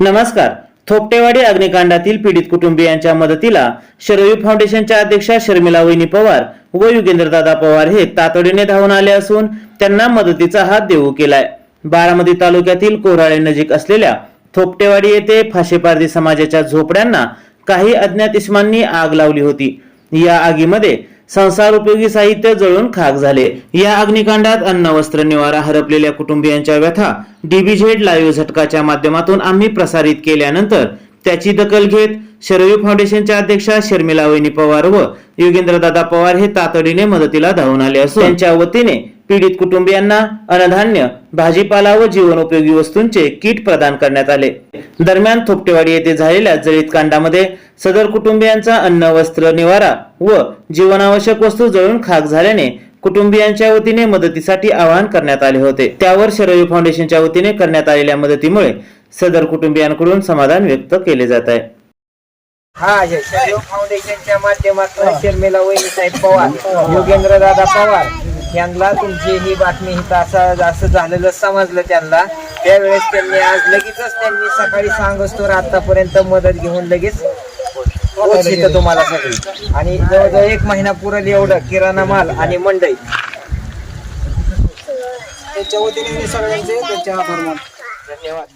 नमस्कार. थोपटेवाडी अग्निकांडातील पीडित कुटुंबियांच्या मदतीला शरयू फाउंडेशनच्या अध्यक्षा शर्मिला वहिनी पवार व युगेंद्रदादा पवार हे तातडीने धावून आले असून त्यांना मदतीचा हात देऊ केलाय. बारामती तालुक्यातील कोराळे नजीक असलेल्या थोपटेवाडी येथे फाशेपारदी समाजाच्या झोपड्यांना काही अज्ञात इस्मांनी आग लावली होती. या आगीमध्ये संसार उपयोगी साहित्य जळून खाक झाले. या अग्निकांडात अन्न वस्त्र निवारा हरपलेल्या कुटुंबियांच्या व्यथा डीबीझेड लाईव्ह झटकाच्या माध्यमातून आम्ही प्रसारित केल्यानंतर त्याची दखल घेत शरयू फाउंडेशनच्या अध्यक्षा शर्मिला वहिनी पवार व योगेंद्रदादा पवार हे तातडीने मदतीला धावून आले असून त्यांच्या वतीने पीडित कुटुंबियांना अन्नधान्य भाजीपाला व जीवनोपयोगी वस्तूंचे किट प्रदान करण्यात आले. दरम्यान थोपटेवाडी येथे झालेल्या जळीत कांडामध्ये सदर कुटुंबियांचा अन्न वस्त्र निवारा व जीवनावश्यक वस्तू जळून खाक झाल्याने कुटुंबियांच्या वतीने मदतीसाठी आवाहन करण्यात आले होते. त्यावर शरयू फाउंडेशनच्या वतीने करण्यात आलेल्या मदतीमुळे सदर कुटुंबियांकडून समाधान व्यक्त केले जात आहे. हा शरयू फाउंडेशनच्या माध्यमातून शर्मिला वहिनी साहेब पवार योगेंद्र दादा पवार यांना तुमची ही बातमी ही तसा असं झालेलं समजलं त्यांना. त्यावेळेस त्यांनी आज लगेचच त्यांनी सकाळी सांगस्तोर आतापर्यंत मदत घेऊन लगेच पोहोचली तुम्हाला सगळी. आणि जवळजवळ एक महिना पुरेल एवढं किराणा माल आणि मंडई. त्याच्या वतीने मी सगळ्यांचे त्यांचे आभार मानतो. धन्यवाद.